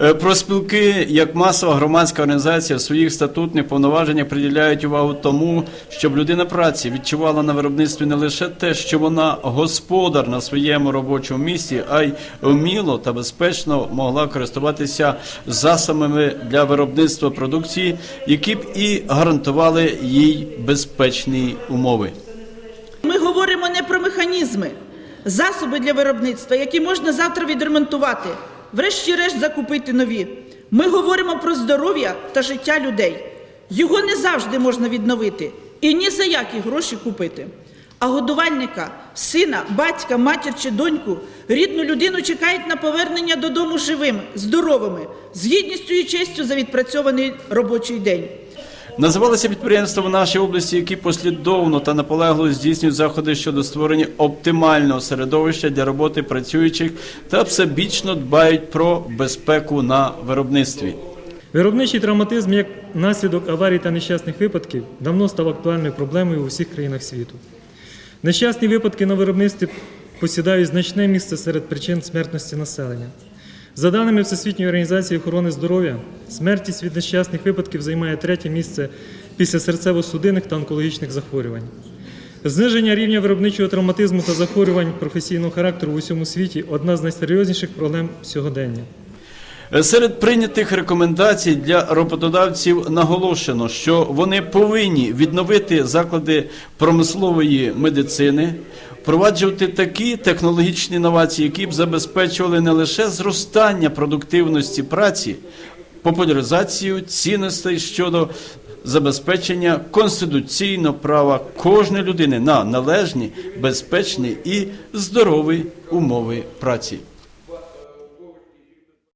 Е, Профспілки, як масова громадська організація, в своїх статутних повноваженнях приділяють увагу тому, щоб людина праці відчувала на виробництві не лише те, що вона господар на своєму робочому місці, а й вміло та безпечно могла користуватися засобами для виробництва продукції, які б і гарантували їй безпечні умови. Ми говоримо не про механізми, засоби для виробництва, які можна завтра відремонтувати, врешті-решт закупити нові. Ми говоримо про здоров'я та життя людей. Його не завжди можна відновити і ні за які гроші купити. А годувальника, сина, батька, матір чи доньку, рідну людину чекають на повернення додому живими, здоровими, з гідністю і честю за відпрацьований робочий день. Називалися підприємства в нашій області, які послідовно та наполегливо здійснюють заходи щодо створення оптимального середовища для роботи працюючих та всебічно дбають про безпеку на виробництві. Виробничий травматизм як наслідок аварій та нещасних випадків давно став актуальною проблемою у всіх країнах світу. Нещасні випадки на виробництві посідають значне місце серед причин смертності населення. За даними Всесвітньої організації охорони здоров'я, смертність від нещасних випадків займає третє місце після серцево-судинних та онкологічних захворювань. Зниження рівня виробничого травматизму та захворювань професійного характеру в усьому світі одна з найсерйозніших проблем сьогодення. Серед прийнятих рекомендацій для роботодавців наголошено, що вони повинні відновити заклади промислової медицини, впроваджувати такі технологічні інновації, які б забезпечували не лише зростання продуктивності праці, популяризацію цінностей щодо забезпечення конституційного права кожної людини на належні, безпечні і здорові умови праці.